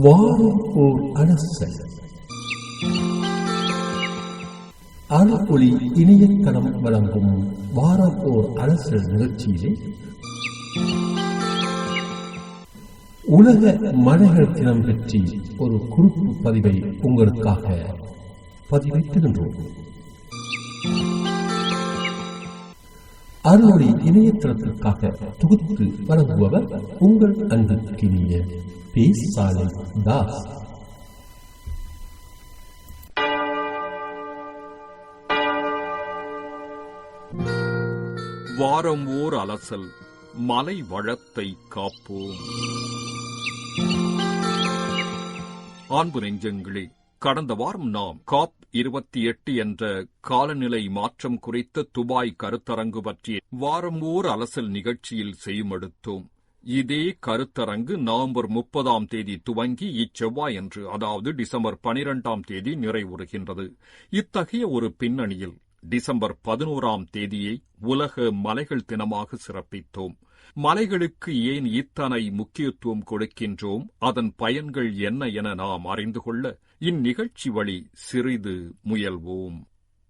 வாரம் ஓர் அலசல். அணுஒளி இணையதளம் வழங்கும் வாரம் ஓர் அலசல் நிகழ்ச்சியிலே உலக மலைகள் தினம் பற்றி ஒரு குறிப்பு பதிவை உங்களுக்காக பதிவிட்டிருந்தோம். அறுவடை இணையதளத்திற்காக தொகுத்து வழங்குபவர் உங்கள் அன்புக்கினிய பேசாலை தாஸ் வாரம் ஓர் அலசல் மலை வளத்தை காப்போம். அன்பு நெஞ்சங்களே கடந்த வாரம் நாம் காப் இருபத்தி எட்டு என்ற காலநிலை மாற்றம் குறித்த துபாய் கருத்தரங்கு பற்றிய வாரம் ஓர் அலசல் நிகழ்ச்சியில் செய்யும் எடுத்தோம் இதே கருத்தரங்கு நவம்பர் முப்பதாம் தேதி துவங்கி இச்செவ்வாயன்று அதாவது டிசம்பர் பனிரெண்டாம் தேதி நிறைவுறுகின்றது. இத்தகைய ஒரு பின்னணியில் டிசம்பர் பதினோராம் தேதியை உலக மலைகள் தினமாக சிறப்பித்தோம். மலைகளுக்கு ஏன் இத்தனை முக்கியத்துவம் கொடுக்கின்றோம்? அதன் பயன்கள் என்ன என நாம் அறிந்து கொள்ள இந்நிகழ்ச்சி வழி சிறிது முயல்வோம்.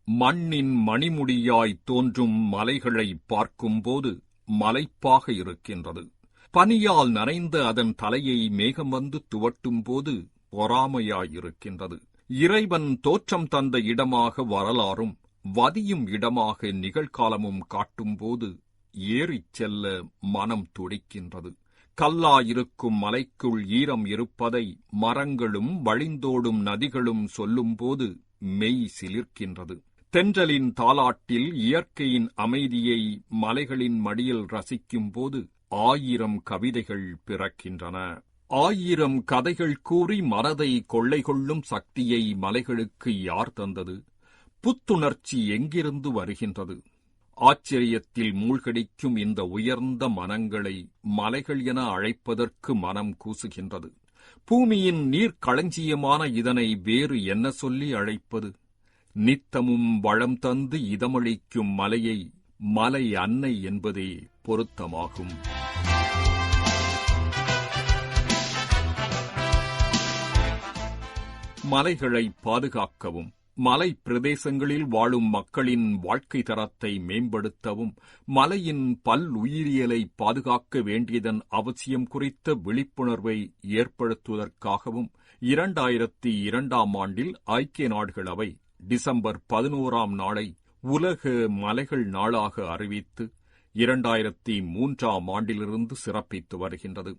மண்ணின் மணிமுடியாய் தோன்றும் மலைகளை பார்க்கும்போது மலைப்பாக இருக்கின்றது. பனியால் நனைந்த அதன் தலையை மேகம் வந்து துவட்டும் போது பொறாமையாயிருக்கின்றது. இறைவன் தோற்றம் தந்த இடமாக வரலாறும் வதியும் இடமாக நிகழ்காலமும் காட்டும்போது ஏறிச் செல்ல மனம் துடிக்கின்றது. கல்லாயிருக்கும் மலைக்குள் ஈரம் இருப்பதை மரங்களும் வழிந்தோடும் நதிகளும் சொல்லும்போது மெய் சிலிர்க்கின்றது. தென்றலின் தாலாட்டில் இயற்கையின் அமைதியை மலைகளின் மடியில் ரசிக்கும்போது ஆயிரம் கவிதைகள் பிறக்கின்றன. ஆயிரம் கதைகள் கூறி மனதை கொள்ளை கொள்ளும் சக்தியை மலைகளுக்கு யார் தந்தது? புத்துணர்ச்சி எங்கிருந்து வருகின்றது? ஆச்சரியத்தில் மூழ்கடிக்கும் இந்த உயர்ந்த மனங்களை மலைகள் என அழைப்பதற்கு மனம் கூசுகின்றது. பூமியின் நீர்க்களஞ்சியமான இதனை வேறு என்ன சொல்லி அழைப்பது? நித்தமும் வளம் தந்து இதமளிக்கும் மலையை மலை அன்னை என்பதே பொருத்தமாகும். மலைகளை பாதுகாக்கவும் மலை பிரதேசங்களில் வாழும் மக்களின் வாழ்க்கை தரத்தை மேம்படுத்தவும் மலையின் பல்லுயிரியலை பாதுகாக்க வேண்டியதன் அவசியம் குறித்த விழிப்புணர்வை ஏற்படுத்துவதற்காகவும் இரண்டாயிரத்தி இரண்டாம் ஆண்டில் ஐக்கிய நாடுகள் அவை டிசம்பர் பதினோராம் நாளை உலக மலைகள் நாளாக அறிவித்து இரண்டாயிரத்தி மூன்றாம் ஆண்டிலிருந்து சிறப்பித்து வருகின்றது.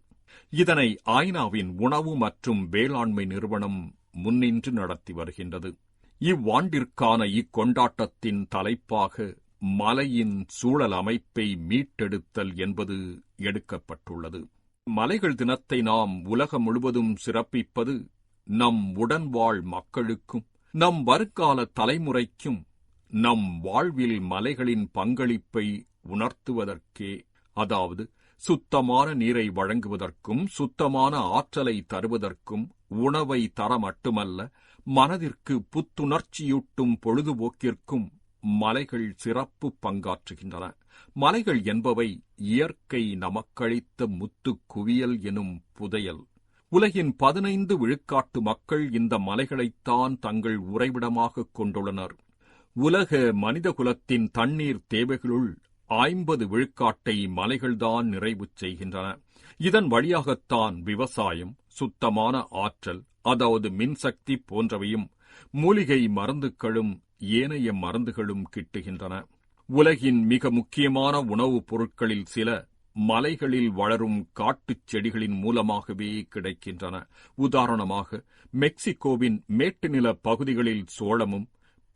இதனை ஐநாவின் உணவு மற்றும் வேளாண்மை நிறுவனம் முன்னின்று நடத்தி வருகின்றது. இவ்வாண்டிற்கான இக்கொண்டாட்டத்தின் தலைப்பாக மலையின் சூழல் அமைப்பை மீட்டெடுத்தல் என்பது எடுக்கப்பட்டுள்ளது. மலைகள் தினத்தை நாம் உலகம் முழுவதும் சிறப்பிப்பது நம் உடன்வாழ் மக்களுக்கும் நம் வருங்கால தலைமுறைக்கும் நம் வாழ்வில் மலைகளின் பங்களிப்பை உணர்த்துவதற்கே அதாவது சுத்தமான நீரை வழங்குவதற்கும் சுத்தமான ஆற்றலை தருவதற்கும் உணவை தர மட்டுமல்ல மனதிற்கு புத்துணர்ச்சியூட்டும் பொழுதுபோக்கிற்கும் மலைகள் சிறப்பு பங்காற்றுகின்றன. மலைகள் என்பவை இயற்கை நமக்களித்த முத்து குவியல் எனும் புதையல். உலகின் பதினைந்து விழுக்காட்டு மக்கள் இந்த மலைகளைத்தான் தங்கள் உறைவிடமாகக் கொண்டுள்ளனர். உலக மனிதகுலத்தின் தண்ணீர் தேவைகளுள் ஐம்பது விழுக்காட்டை மலைகள்தான் நிறைவு செய்கின்றன. இதன் வழியாகத்தான் விவசாயம் சுத்தமான ஆற்றல் அதாவது மின்சக்தி போன்றவையும் மூலிகை மருந்துகளும் ஏனைய மருந்துகளும் கிட்டுகின்றன. உலகின் மிக முக்கியமான உணவுப் பொருட்களில் சில மலைகளில் வளரும் காட்டுச் செடிகளின் மூலமாகவே கிடைக்கின்றன. உதாரணமாக மெக்சிகோவின் மேட்டுநில பகுதிகளில் சோளமும்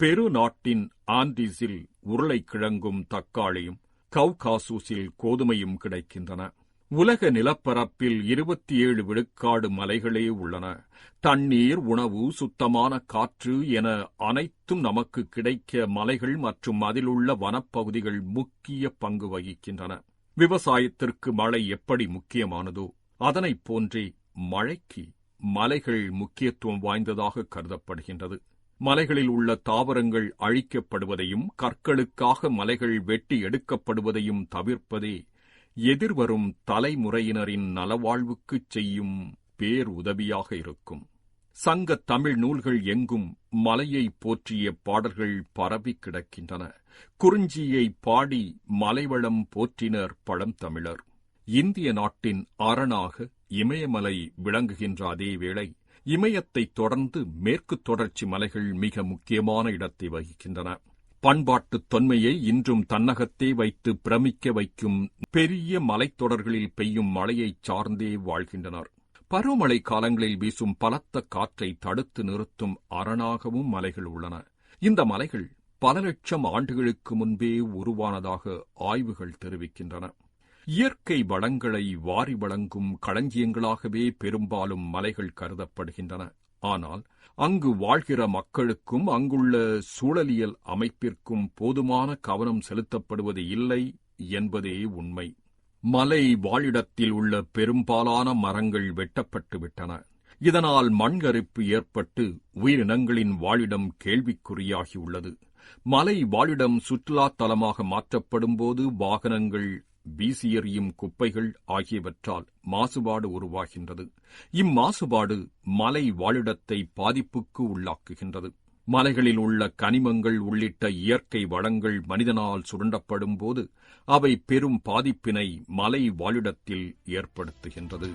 பெரு நாட்டின் ஆண்டிஸில் உருளைக்கிழங்கும் தக்காளியும் கவுகாசூசில் கோதுமையும் கிடைக்கின்றன. உலக நிலப்பரப்பில் இருபத்தி ஏழு விழுக்காடு மலைகளே உள்ளன. தண்ணீர் உணவு சுத்தமான காற்று என அனைத்தும் நமக்கு கிடைக்க மலைகள் மற்றும் அதிலுள்ள வனப்பகுதிகள் முக்கிய பங்கு வகிக்கின்றன. விவசாயத்திற்கு மழை எப்படி முக்கியமானதோ அதனைப் போன்றே மழைக்கு மலைகள் முக்கியத்துவம் வாய்ந்ததாக கருதப்படுகின்றது. மலைகளில் உள்ள தாவரங்கள் அழிக்கப்படுவதையும் கற்களுக்காக மலைகள் வெட்டி எடுக்கப்படுவதையும் தவிர்ப்பதே எதிர்வரும் தலைமுறையினரின் நலவாழ்வுக்குச் செய்யும் பேர் உதவியாக இருக்கும். சங்க தமிழ் நூல்கள் எங்கும் மலையை போற்றிய பாடல்கள் பரவி கிடக்கின்றன. குறிஞ்சியை பாடி மலைவளம் போற்றினர் பழந்தமிழர் இந்திய நாட்டின் அரணாக இமயமலை விளங்குகின்ற அதே வேளை இமயத்தைத் தொடர்ந்து மேற்கு தொடர்ச்சி மலைகள் மிக முக்கியமான இடத்தை வகிக்கின்றன. பண்பாட்டு தொன்மையை இன்றும் தன்னகத்தே வைத்து பிரமிக்க வைக்கும் பெரிய மலைத்தொடர்களில் பெய்யும் மழையைச் சார்ந்தே வாழ்கின்றனர். பருவமழை காலங்களில் வீசும் பலத்த காற்றை தடுத்து நிறுத்தும் அரணாகவும் மலைகள் உள்ளன. இந்த மலைகள் பல லட்சம் ஆண்டுகளுக்கு முன்பே உருவானதாக ஆய்வுகள் தெரிவிக்கின்றன. இயற்கை வளங்களை வாரி வழங்கும் களஞ்சியங்களாகவே பெரும்பாலும் மலைகள் கருதப்படுகின்றன. ஆனால் அங்கு வாழ்கிற மக்களுக்கும் அங்குள்ள சூழலியல் அமைப்பிற்கும் போதுமான கவனம் செலுத்தப்படுவது இல்லை என்பதே உண்மை. மலை வாழிடத்தில் உள்ள பெரும்பாலான மரங்கள் வெட்டப்பட்டு விட்டன. இதனால் மண்கரிப்பு ஏற்பட்டு உயிரினங்களின் வாழிடம் கேள்விக்குறியாகியுள்ளது மலை வாழிடம் சுற்றுலாத் தலமாக மாற்றப்படும்போது வாகனங்கள் வீசி எறியும் குப்பைகள் ஆகியவற்றால் மாசுபாடு உருவாகின்றது. இம்மாசுபாடு மலை வாழிடத்தை பாதிப்புக்கு உள்ளாக்குகின்றது. மலைகளில் உள்ள கனிமங்கள் உள்ளிட்ட இயற்கை வளங்கள் மனிதனால் சுரண்டப்படும் போது அவை பெரும் பாதிப்பினை மலை வாழிடத்தில் ஏற்படுத்துகின்றது.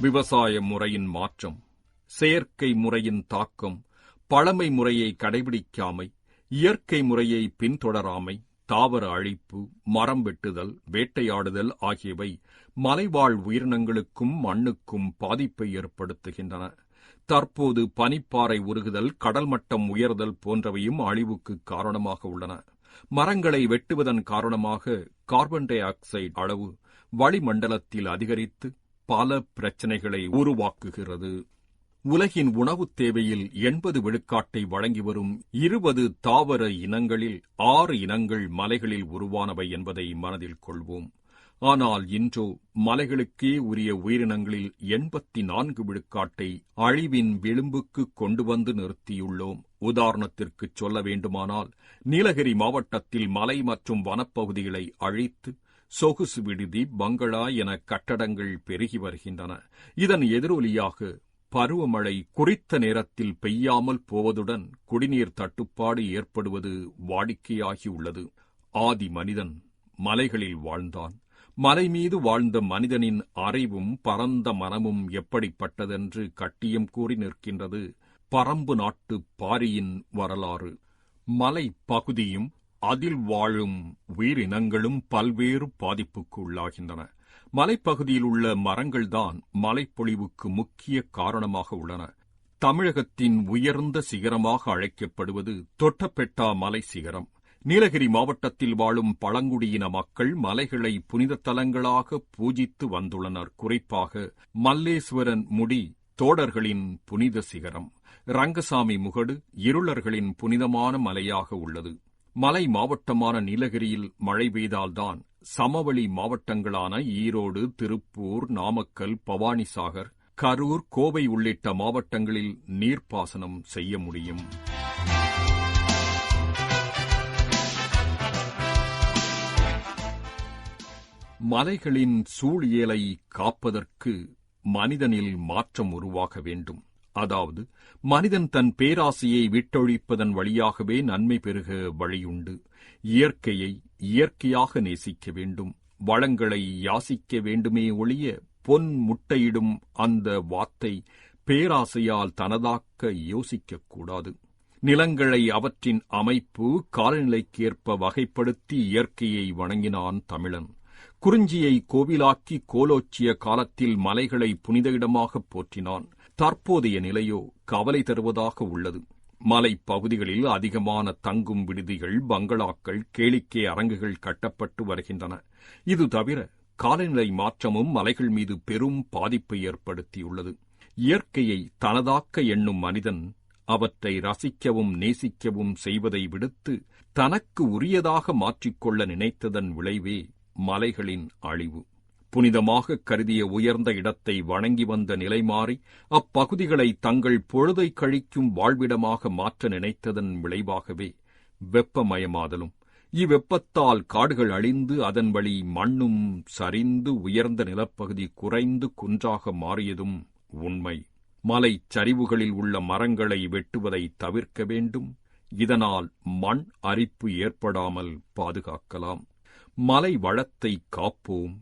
விவசாய முறையின் மாற்றம் செயற்கை முறையின் தாக்கம் பழமை முறையை கடைபிடிக்காமை இயற்கை முறையை பின்தொடராமை தாவர அழிப்பு மரம் வெட்டுதல் வேட்டையாடுதல் ஆகியவை மலைவாழ் உயிரினங்களுக்கும் மண்ணுக்கும் பாதிப்பை ஏற்படுத்துகின்றன. தற்போது பனிப்பாறை உருகுதல் கடல் மட்டம் உயர்தல் போன்றவையும் அழிவுக்கு காரணமாக உள்ளன. மரங்களை வெட்டுவதன் காரணமாக கார்பன் டை ஆக்சைடு அளவு வளிமண்டலத்தில் அதிகரித்து பல பிரச்சனைகளை உருவாக்குகிறது. உலகின் உணவுத் தேவையில் எண்பது விழுக்காட்டை வழங்கி வரும் இருபது தாவர இனங்களில் ஆறு இனங்கள் மலைகளில் உருவானவை என்பதை மனதில் கொள்வோம். ஆனால் இன்றோ மலைகளுக்கே உரிய உயிரினங்களில் எண்பத்தி நான்கு விழுக்காட்டை அழிவின் விளிம்புக்கு கொண்டு வந்து நிறுத்தியுள்ளோம். உதாரணத்திற்கு சொல்ல வேண்டுமானால் நீலகிரி மாவட்டத்தில் மலை மற்றும் வனப்பகுதிகளை அழித்து சொகுசு விடுதி பங்களா என கட்டடங்கள் பெருகி வருகின்றன. இதன் எதிரொலியாக பருவமழை குறித்த நேரத்தில் பெய்யாமல் போவதுடன் குடிநீர் தட்டுப்பாடு ஏற்படுவது வாடிக்கையாகியுள்ளது. ஆதி மனிதன் மலைகளில் வாழ்ந்தான். மலை மீது வாழ்ந்த மனிதனின் அறிவும் பரந்த மனமும் எப்படிப்பட்டதென்று கட்டியம் கூறி நிற்கின்றது பரம்பு நாட்டு பாரியின் வரலாறு. மலை பகுதியும் அதில் வாழும் உயிரினங்களும் பல்வேறு பாதிப்புக்கு உள்ளாகின்றன. மலைப்பகுதியில் உள்ள மரங்கள்தான் மலைப்பொழிவுக்கு முக்கிய காரணமாக உள்ளன. தமிழகத்தின் உயர்ந்த சிகரமாக அழைக்கப்படுவது தொட்டபெட்டா மலை சிகரம். நீலகிரி மாவட்டத்தில் வாழும் பழங்குடியின மக்கள் மலைகளை புனித தலங்களாக பூஜித்து வந்துள்ளனர். குறிப்பாக மல்லேஸ்வரன் முடி தோடர்களின் புனித சிகரம் ரங்கசாமி முகடு இருளர்களின் புனிதமான மலையாக உள்ளது. மலை மாவட்டமான நீலகிரியில் மழை பெய்தால்தான் சமவெளி மாவட்டங்களான ஈரோடு திருப்பூர் நாமக்கல் பவானிசாகர் கரூர் கோவை உள்ளிட்ட மாவட்டங்களில் நீர்ப்பாசனம் செய்ய முடியும். மலைகளின் சூழியலை காப்பதற்கு மனிதனில் மாற்றம் உருவாக வேண்டும். அதாவது மனிதன் தன் பேராசையை விட்டொழிப்பதன் வழியாகவே நன்மை பெருக வழியுண்டு. இயற்கையை இயற்கையாக நேசிக்க வேண்டும். வளங்களை யாசிக்க வேண்டுமே ஒழிய பொன் முட்டையிடும் அந்த வாத்தை பேராசையால் தனதாக்க யோசிக்கக்கூடாது நிலங்களை அவற்றின் அமைப்பு காலநிலைக்கேற்ப வகைப்படுத்தி இயற்கையை வணங்கினான் தமிழன். குறிஞ்சியை கோவிலாக்கி கோலோச்சிய காலத்தில் மலைகளை புனித இடமாகப் போற்றினான். தற்போதைய நிலையோ கவலை தருவதாக உள்ளது. மலைப்பகுதிகளில் அதிகமான தங்கும் விடுதிகள் பங்களாக்கள் கேளிக்கை அரங்குகள் கட்டப்பட்டு வருகின்றன. இது தவிர காலநிலை மாற்றமும் மலைகள் மீது பெரும் பாதிப்பை ஏற்படுத்தியுள்ளது. இயற்கையை தனதாக்க எண்ணும் மனிதன் அவற்றை ரசிக்கவும் நேசிக்கவும் செய்வதை விடுத்து தனக்கு உரியதாக மாற்றிக்கொள்ள நினைத்ததன் விளைவே மலைகளின் அழிவு. புனிதமாக கருதிய உயர்ந்த இடத்தை வணங்கி வந்த நிலை மாறி அப்பகுதிகளை தங்கள் பொழுதை கழிக்கும் வாழ்விடமாக மாற்ற நினைத்ததன் விளைவாகவே வெப்பமயமாதலும். இவ்வெப்பத்தால் காடுகள் அழிந்து அதன் வழி மண்ணும் சரிந்து உயர்ந்த நிலப்பகுதி குறைந்து குன்றாக மாறியதும் உண்மை. மலைச் சரிவுகளில் உள்ள மரங்களை வெட்டுவதை தவிர்க்க வேண்டும். இதனால் மண் அரிப்பு ஏற்படாமல் பாதுகாக்கலாம். மலை வளத்தை காப்போம்.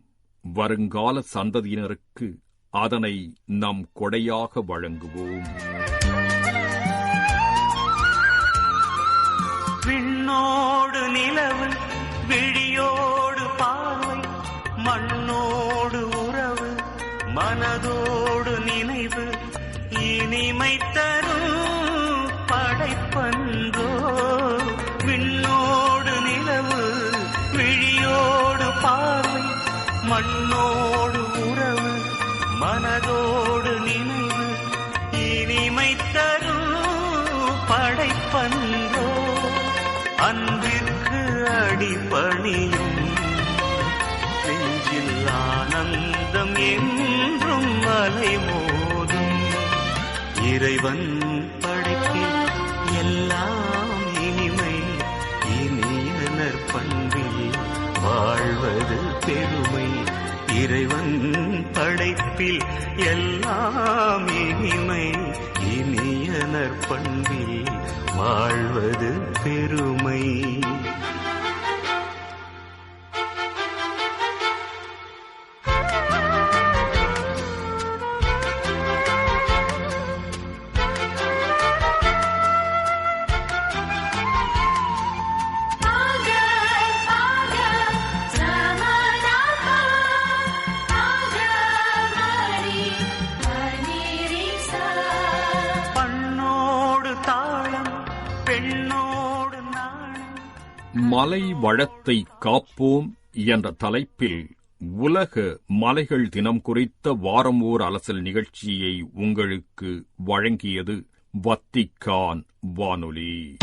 வருங்கால சந்ததியினருக்கு அதனை நம் கொடையாக வழங்குவோம். விண்ணோடு நிலவு விழியோடு பார்வை மண்ணோடு உறவு மனதோடு நினைவு இனிமை தரும் படைப்பன்றோ விண்ணோடு மண்ணோடு உறவு மனதோடு நினைவு இனிமை தரும் படைப்பன்றோ. அன்பிற்கு அடிப்பணியும் நெஞ்சில் ஆனந்தம் என்றும் அலை மோதும். இறைவன் படைப்பில் எல்லாம் இனிமை இனியனர் பண்பில் வாழ்வது பெரும் இறைவன் படைப்பில் எல்லாம் இனிமை இனிய நற்பண்பில் வாழ்வது பெரு மலை வளத்தை காப்போம் என்ற தலைப்பில் உலக மலைகள் தினம் குறித்த வாரம் ஓர் அலசல் நிகழ்ச்சியை உங்களுக்கு வழங்கியது வத்திக்கான் வானொலி.